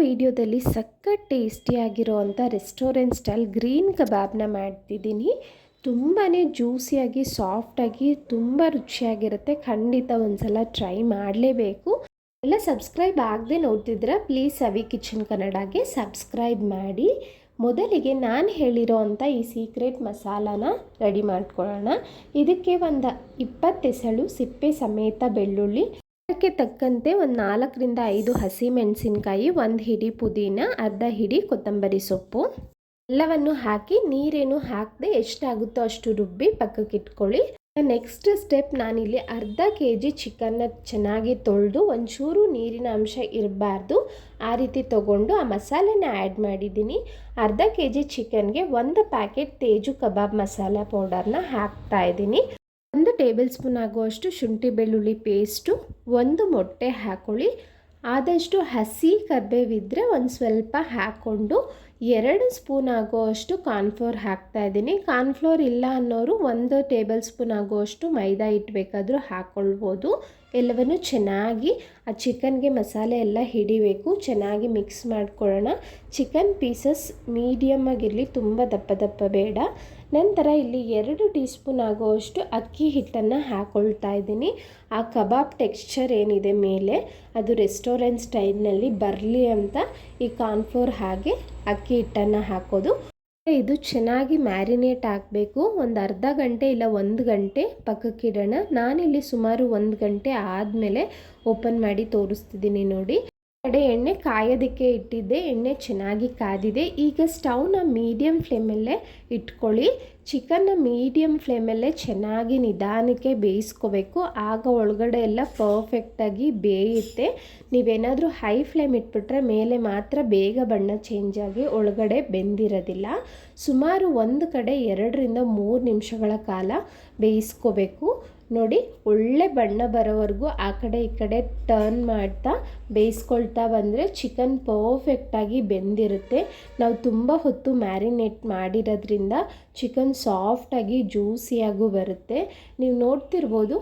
ವಿಡಿಯೋದಲ್ಲಿ ಸಖತ್ ಟೇಸ್ಟಿಯಾಗಿರೋವಂಥ ರೆಸ್ಟೋರೆಂಟ್ ಸ್ಟೈಲ್ ಗ್ರೀನ್ ಕಬಾಬ್ನ ಮಾಡ್ತಿದ್ದೀನಿ. ತುಂಬಾ ಜ್ಯೂಸಿಯಾಗಿ, ಸಾಫ್ಟಾಗಿ, ತುಂಬ ರುಚಿಯಾಗಿರುತ್ತೆ. ಖಂಡಿತ ಒಂದ್ಸಲ ಟ್ರೈ ಮಾಡಲೇಬೇಕು. ಎಲ್ಲ ಸಬ್ಸ್ಕ್ರೈಬ್ ಆಗದೆ ನೋಡ್ತಿದ್ರೆ ಪ್ಲೀಸ್ ಅವಿ ಕಿಚನ್ ಕನ್ನಡಗೆ ಸಬ್ಸ್ಕ್ರೈಬ್ ಮಾಡಿ. ಮೊದಲಿಗೆ ನಾನು ಹೇಳಿರೋ ಅಂಥ ಈ ಸೀಕ್ರೆಟ್ ಮಸಾಲಾನ ರೆಡಿ ಮಾಡ್ಕೊಳ್ಳೋಣ. ಇದಕ್ಕೆ ಒಂದು ಇಪ್ಪತ್ತೆಸಳು ಸಿಪ್ಪೆ ಸಮೇತ ಬೆಳ್ಳುಳ್ಳಿ ಅದಕ್ಕೆ ತಕ್ಕಂತೆ ಒಂದು ನಾಲ್ಕರಿಂದ ಐದು ಹಸಿ ಮೆಣಸಿನ್ಕಾಯಿ ಒಂದು ಹಿಡಿ ಪುದೀನ, ಅರ್ಧ ಹಿಡಿ ಕೊತ್ತಂಬರಿ ಸೊಪ್ಪು. ಎಲ್ಲವನ್ನು ಹಾಕಿ ನೀರೇನು ಹಾಕದೆ ಎಷ್ಟಾಗುತ್ತೋ ಅಷ್ಟು ರುಬ್ಬಿ ಪಕ್ಕಕ್ಕೆ ಇಟ್ಕೊಳ್ಳಿ. ನೆಕ್ಸ್ಟ್ ಸ್ಟೆಪ್ ನಾನಿಲ್ಲಿ ಅರ್ಧ ಕೆ ಜಿ ಚಿಕನ್ನ ಚೆನ್ನಾಗಿ ತೊಳೆದು ಒಂಚೂರು ನೀರಿನ ಅಂಶ ಇರಬಾರ್ದು. ಆ ರೀತಿ ತೊಗೊಂಡು ಆ ಮಸಾಲೆನ ಆ್ಯಡ್ ಮಾಡಿದ್ದೀನಿ. ಅರ್ಧ ಕೆ ಜಿ ಚಿಕನ್ಗೆ ಒಂದು ಪ್ಯಾಕೆಟ್ ತೇಜು ಕಬಾಬ್ ಮಸಾಲ ಪೌಡರ್ನ ಹಾಕ್ತಾ ಇದ್ದೀನಿ. ಒಂದು ಟೇಬಲ್ ಸ್ಪೂನ್ ಆಗುವಷ್ಟು ಶುಂಠಿ ಬೆಳ್ಳುಳ್ಳಿ ಪೇಸ್ಟು, ಒಂದು ಮೊಟ್ಟೆ ಹಾಕೊಳ್ಳಿ. ಆದಷ್ಟು ಹಸಿ ಕರ್ಬೇವಿದ್ದರೆ ಒಂದು ಸ್ವಲ್ಪ ಹಾಕ್ಕೊಂಡು ಎರಡು ಸ್ಪೂನ್ ಆಗುವಷ್ಟು ಕಾರ್ನ್ಫ್ಲೋರ್ ಹಾಕ್ತಾ ಇದ್ದೀನಿ. ಕಾರ್ನ್ಫ್ಲೋರ್ ಇಲ್ಲ ಅನ್ನೋರು ಒಂದು ಟೇಬಲ್ ಸ್ಪೂನ್ ಆಗುವಷ್ಟು ಮೈದಾ ಇಟ್ಬೇಕಾದ್ರೂ ಹಾಕ್ಕೊಳ್ಬೋದು ಎಲ್ಲವನ್ನು ಚೆನ್ನಾಗಿ ಆ ಚಿಕನ್ಗೆ ಮಸಾಲೆ ಎಲ್ಲ ಹಿಡಿಬೇಕು. ಚೆನ್ನಾಗಿ ಮಿಕ್ಸ್ ಮಾಡ್ಕೊಳ್ಳೋಣ. ಚಿಕನ್ ಪೀಸಸ್ ಮೀಡಿಯಮ್ ಆಗಿರಲಿ ತುಂಬ ದಪ್ಪ ದಪ್ಪ ಬೇಡ. ನಂತರ ಇಲ್ಲಿ ಎರಡು ಟೀ ಸ್ಪೂನ್ ಆಗುವಷ್ಟು ಅಕ್ಕಿ ಹಿಟ್ಟನ್ನು ಹಾಕ್ಕೊಳ್ತಾ ಇದ್ದೀನಿ. ಆ ಕಬಾಬ್ ಟೆಕ್ಸ್ಚರ್ ಏನಿದೆ ಮೇಲೆ ಅದು ರೆಸ್ಟೋರೆಂಟ್ ಸ್ಟೈಲ್ನಲ್ಲಿ ಬರಲಿ ಅಂತ ಈ ಕಾರ್ನ್ಫ್ಲೋರ್ ಹಾಗೆ ಅಕ್ಕಿ ಹಿಟ್ಟನ್ನು ಹಾಕೋದು. ಇದು ಚೆನ್ನಾಗಿ ಮ್ಯಾರಿನೇಟ್ ಆಗಬೇಕು. ಒಂದು ಅರ್ಧ ಗಂಟೆ ಇಲ್ಲ ಒಂದು ಗಂಟೆ ಪಕ್ಕಕ್ಕಿಡೋಣ ನಾನಿಲ್ಲಿ ಸುಮಾರು ಒಂದು ಗಂಟೆ ಆದಮೇಲೆ ಓಪನ್ ಮಾಡಿ ತೋರಿಸ್ತಿದ್ದೀನಿ ನೋಡಿ. ಕಡೆ ಎಣ್ಣೆ ಕಾಯೋದಕ್ಕೆ ಇಟ್ಟಿದ್ದೆ, ಎಣ್ಣೆ ಚೆನ್ನಾಗಿ ಕಾದಿದೆ. ಈಗ ಸ್ಟವ್ನ ಮೀಡಿಯಮ್ ಫ್ಲೇಮಲ್ಲೇ ಇಟ್ಕೊಳ್ಳಿ. ಚಿಕನ್ನ ಮೀಡಿಯಮ್ ಫ್ಲೇಮಲ್ಲೇ ಚೆನ್ನಾಗಿ ನಿಧಾನಕ್ಕೆ ಬೇಯಿಸ್ಕೋಬೇಕು. ಆಗ ಒಳಗಡೆ ಎಲ್ಲ ಪರ್ಫೆಕ್ಟಾಗಿ ಬೇಯುತ್ತೆ. ನೀವೇನಾದರೂ ಹೈ ಫ್ಲೇಮ್ ಇಟ್ಬಿಟ್ರೆ ಮೇಲೆ ಮಾತ್ರ ಬೇಗ ಬಣ್ಣ ಚೇಂಜ್ ಆಗಿ ಒಳಗಡೆ ಬೆಂದಿರೋದಿಲ್ಲ. ಸುಮಾರು ಒಂದು ಕಡೆ ಎರಡರಿಂದ ಮೂರು ನಿಮಿಷಗಳ ಕಾಲ ಬೇಯಿಸ್ಕೋಬೇಕು. ನೋಡಿ, ಒಳ್ಳೆ ಬಣ್ಣ ಬರೋವರೆಗೂ ಆ ಕಡೆ ಈ ಕಡೆ ಟರ್ನ್ ಮಾಡ್ತಾ, ಬೇಯಿಸ್ಕೊಳ್ತಾ ಬಂದರೆ ಚಿಕನ್ ಪರ್ಫೆಕ್ಟಾಗಿ ಬೆಂದಿರುತ್ತೆ. ನಾವು ತುಂಬ ಹೊತ್ತು ಮ್ಯಾರಿನೇಟ್ ಮಾಡಿರೋದ್ರಿಂದ ಚಿಕನ್ ಸಾಫ್ಟಾಗಿ ಜ್ಯೂಸಿಯಾಗೂ ಬರುತ್ತೆ. ನೀವು ನೋಡ್ತಿರ್ಬೋದು,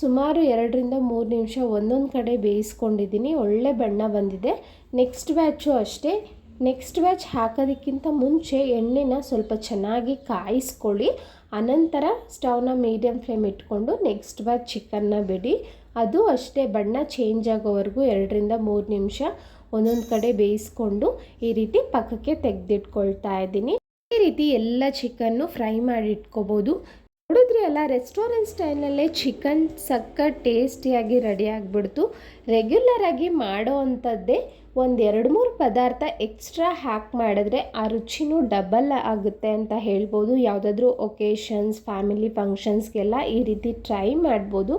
ಸುಮಾರು ಎರಡರಿಂದ ಮೂರು ನಿಮಿಷ ಒಂದೊಂದು ಕಡೆ ಬೇಯಿಸ್ಕೊಂಡಿದ್ದೀನಿ, ಒಳ್ಳೆ ಬಣ್ಣ ಬಂದಿದೆ. ನೆಕ್ಸ್ಟ್ ಬ್ಯಾಚು ಅಷ್ಟೇ. ನೆಕ್ಸ್ಟ್ ಬ್ಯಾಚ್ ಹಾಕೋದಕ್ಕಿಂತ ಮುಂಚೆ ಎಣ್ಣೆನ ಸ್ವಲ್ಪ ಚೆನ್ನಾಗಿ ಕಾಯಿಸ್ಕೊಳ್ಳಿ. ಅನಂತರ ಸ್ಟವ್ನ ಮೀಡಿಯಮ್ ಫ್ಲೇಮ್ ಇಟ್ಕೊಂಡು ನೆಕ್ಸ್ಟ್ ಬ್ಯಾಚ್ ಚಿಕನ್ನ ಬಿಡಿ. ಅದು ಅಷ್ಟೇ, ಬಣ್ಣ ಚೇಂಜ್ ಆಗೋವರೆಗೂ ಎರಡರಿಂದ ಮೂರು ನಿಮಿಷ ಒಂದೊಂದು ಕಡೆ ಬೇಯಿಸ್ಕೊಂಡು ಈ ರೀತಿ ಪಕ್ಕಕ್ಕೆ ತೆಗೆದಿಟ್ಕೊಳ್ತಾ ಇದ್ದೀನಿ. ಈ ರೀತಿ ಎಲ್ಲ ಚಿಕನ್ನು ಫ್ರೈ ಮಾಡಿ ಇಟ್ಕೋಬೋದು. ನೋಡಿದ್ರಿ ಅಲ್ಲ ರೆಸ್ಟೋರೆಂಟ್ ಸ್ಟೈಲ್ನಲ್ಲೇ ಚಿಕನ್ ಸಕ್ಕ ಟೇಸ್ಟಿಯಾಗಿ ರೆಡಿ ಆಗಿಬಿಡ್ತು. ರೆಗ್ಯುಲರಾಗಿ ಮಾಡೋ ಅಂಥದ್ದೇ ಒಂದು ಎರಡು ಮೂರು ಪದಾರ್ಥ ಎಕ್ಸ್ಟ್ರಾ ಹ್ಯಾಕ್ ಮಾಡಿದ್ರೆ ಆ ರುಚಿನೂ ಡಬಲ್ ಆಗುತ್ತೆ ಅಂತ ಹೇಳ್ಬೋದು. ಯಾವುದಾದ್ರೂ ಒಕೇಶನ್ಸ್ ಫ್ಯಾಮಿಲಿ ಫಂಕ್ಷನ್ಸ್ಗೆಲ್ಲ ಈ ರೀತಿ ಟ್ರೈ ಮಾಡ್ಬೋದು.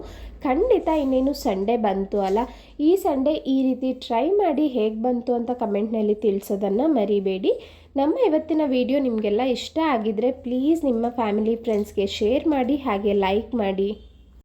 ಖಂಡಿತ ಇನ್ನೇನು ಸಂಡೇ ಬಂತು ಅಲ್ಲ, ಈ ಸಂಡೇ ಈ ರೀತಿ ಟ್ರೈ ಮಾಡಿ ಹೇಗೆ ಬಂತು ಅಂತ ಕಮೆಂಟ್ನಲ್ಲಿ ತಿಳಿಸೋದನ್ನು ಮರಿಬೇಡಿ. ನಮ್ಮ ಇವತ್ತಿನ ವಿಡಿಯೋ ನಿಮಗೆಲ್ಲ ಇಷ್ಟ ಆಗಿದರೆ ಪ್ಲೀಸ್ ನಿಮ್ಮ ಫ್ಯಾಮಿಲಿ ಫ್ರೆಂಡ್ಸ್ಗೆ ಶೇರ್ ಮಾಡಿ, ಹಾಗೆ ಲೈಕ್ ಮಾಡಿ.